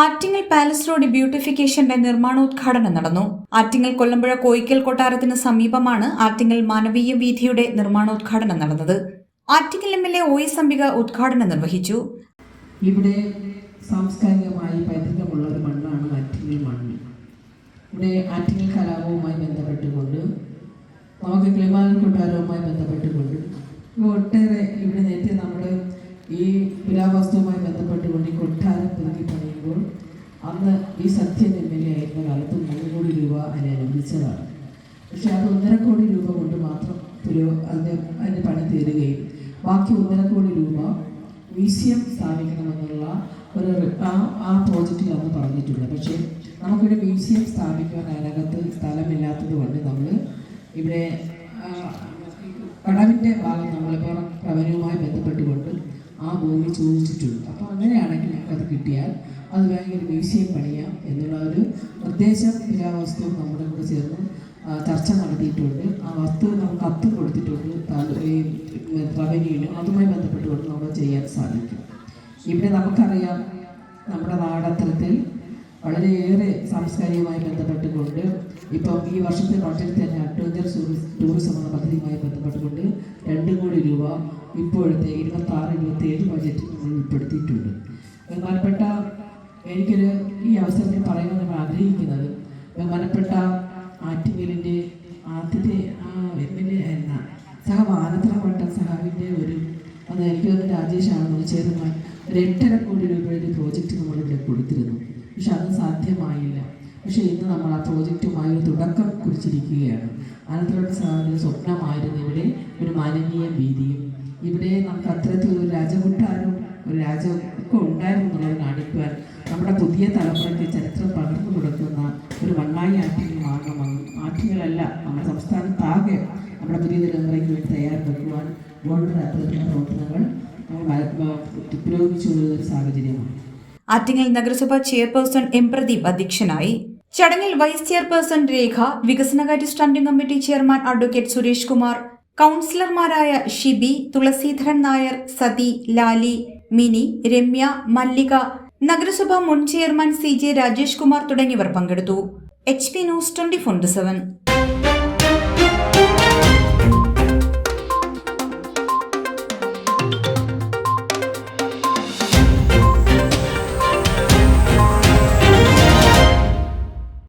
Attingal palace road ബ്യൂട്ടിഫിക്കേഷന്റെ നിർമ്മാണോദ്ഘാടനം നടന്നു. ആറ്റിങ്ങൽ കൊല്ലമ്പുഴ കോയിക്കൽ കൊട്ടാരത്തിന് സമീപമാണ് ആറ്റിങ്ങൽ മാനവീയ വീഥിയുടെ നിർമ്മാണോദ്ഘാടനം നടന്നത്. Attingal M L A O S Ambika ഉദ്ഘാടനം നിർവഹിച്ചു. ഇവിടെ സാംസ്കാരികമായി പൈതൃകമുള്ള ഒരു മണ്ണാണ് ആറ്റിങ്ങൽ മണ്ണ്. ഇവിടെ ആറ്റിങ്ങൽ കലാപവുമായി ബന്ധപ്പെട്ടുകൊണ്ട് നമുക്ക് കിളിമാനൽ കൊട്ടാരവുമായി ബന്ധപ്പെട്ടുകൊണ്ട് ഒട്ടേറെ ഇവിടെ നേരത്തെ നമ്മൾ ഈ പുരാവസ്തുവുമായി ബന്ധപ്പെട്ടുകൊണ്ട് ഈ കൊട്ടാരം പുതുക്കി പണിയുമ്പോൾ അന്ന് ഈ സത്യൻ എം എൽ എ ആയിരുന്ന കാലത്ത് മൂന്ന് കോടി രൂപ അതിനെ അനുവദിച്ചതാണ് പക്ഷെ അത് ഒന്നര കോടി രൂപ കൊണ്ട് മാത്രം പുരോ അതിന്റെ അതിന്റെ പണി തീരുകയും ബാക്കി ഒന്നര കോടി രൂപ മ്യൂസിയം സ്ഥാപിക്കണമെന്നുള്ള ഒരു ആ ആ പ്രോജക്റ്റിൽ അന്ന് പറഞ്ഞിട്ടുണ്ട്. പക്ഷേ നമുക്കിവിടെ മ്യൂസിയം സ്ഥാപിക്കാൻ അതിനകത്ത് സ്ഥലമില്ലാത്തത് കൊണ്ട് നമ്മൾ ഇവിടെ കടവിന്റെ ഭാഗം നമ്മളിപ്പോൾ റവന്യൂവുമായി ബന്ധപ്പെട്ടുകൊണ്ട് ആ ഭൂമി ചോദിച്ചിട്ടുണ്ട്. അപ്പോൾ അങ്ങനെയാണെങ്കിൽ നമുക്കത് കിട്ടിയാൽ അത് വേണമെങ്കിൽ ഒരു മ്യൂസിയം പണിയാം എന്നുള്ള ഒരു നിർദ്ദേശം പുരാവസ്തു നമ്മുടെ കൂടെ ചേർന്ന് ചർച്ച നടത്തിയിട്ടുണ്ട്. ആ വസ്തു നമുക്ക് കത്ത് കൊടുത്തിട്ടുണ്ട്. റവന്യൂവിനും. അതുമായി ബന്ധപ്പെട്ടുകൊണ്ട് നമ്മൾ ചെയ്യാൻ സാധിക്കും. ഇവിടെ നമുക്കറിയാം നമ്മുടെ നാടത്രത്തിൽ വളരെയേറെ സാംസ്കാരികമായി ബന്ധപ്പെട്ടുകൊണ്ട് ഇപ്പം ഈ വർഷത്തെ ബഡ്ജറ്റ് തന്നെ അഡ്വഞ്ചർ ടൂറിസം എന്ന പദ്ധതിയുമായി ബന്ധപ്പെട്ടുകൊണ്ട് രണ്ട് കോടി രൂപ ഇപ്പോഴത്തെ ഇരുപത്തി ആറ് ഇരുപത്തി ഏഴ് ബഡ്ജറ്റിൽ നമ്മൾ ഉൾപ്പെടുത്തിയിട്ടുണ്ട്. ബഹുമാനപ്പെട്ട എനിക്കൊരു ഈ അവസരത്തിൽ പറയുവാൻ നമ്മൾ ആഗ്രഹിക്കുന്നത്. ബഹുമാനപ്പെട്ട ആറ്റിങ്ങലിന്റെ ആദ്യത്തെ ആ എം എൽ എ ആയിരുന്ന സഹ വാനത്തറവട്ടം സഹാവിന്റെ ഒരു അത് എനിക്ക് തോന്നുന്നു രാജേഷാണ് ചെയർമാൻ ഒരു എട്ടര കോടി രൂപയുടെ ഒരു പ്രോജക്റ്റ് നമ്മളിവിടെ കൊടുത്തിരുന്നു. പക്ഷെ അത് സാധ്യമായില്ല. പക്ഷേ ഇന്ന് നമ്മൾ ആ പ്രോജക്റ്റുമായി ഒരു തുടക്കം കുറിച്ചിരിക്കുകയാണ്. അനന്തരവട്ട സഹാവിന്റെ സ്വപ്നമായിരുന്നു ഇവിടെ ഒരു മാനവീയ വീതിയും ഇവിടെ നമുക്ക് അത്തരത്തിലൊരു രാജകൊട്ടാരവും ഒരു രാജ ഒക്കെ ഉണ്ടായിരുന്നു എന്നുള്ളത് കാണിക്കുവാൻ നമ്മുടെ പുതിയ തലമുറയ്ക്ക് ചരിത്രം പകർന്നു കൊടുക്കുന്ന ഒരു വണ്ണായി ആറ്റിങ്ങൾ മാറണമെന്നും ആറ്റിങ്ങളല്ല നമ്മുടെ സംസ്ഥാനത്താകെ നമ്മുടെ പുതിയ തലമുറയ്ക്ക് വേണ്ടി തയ്യാറെടുക്കുവാൻ ഗവൺമെന്റ് അത്തരത്തിലുള്ള പ്രവർത്തനങ്ങൾ ഒരു ആറ്റിങ്ങൽ നഗരസഭ ചെയർപേഴ്സൺ എം പ്രദീപ് അധ്യക്ഷനായി. ചടങ്ങിൽ വൈസ് ചെയർപേഴ്സൺ രേഖ വികസനകാര്യ standing committee chairman advocate Suresh Kumar കൗൺസിലർമാരായ ഷിബി തുളസീധരൻ നായർ സതി ലാലി മിനി രമ്യ മല്ലിക നഗരസഭ മുൻ chairman C J Rajesh Kumar തുടങ്ങിയവർ പങ്കെടുത്തു. H P news twenty four seven.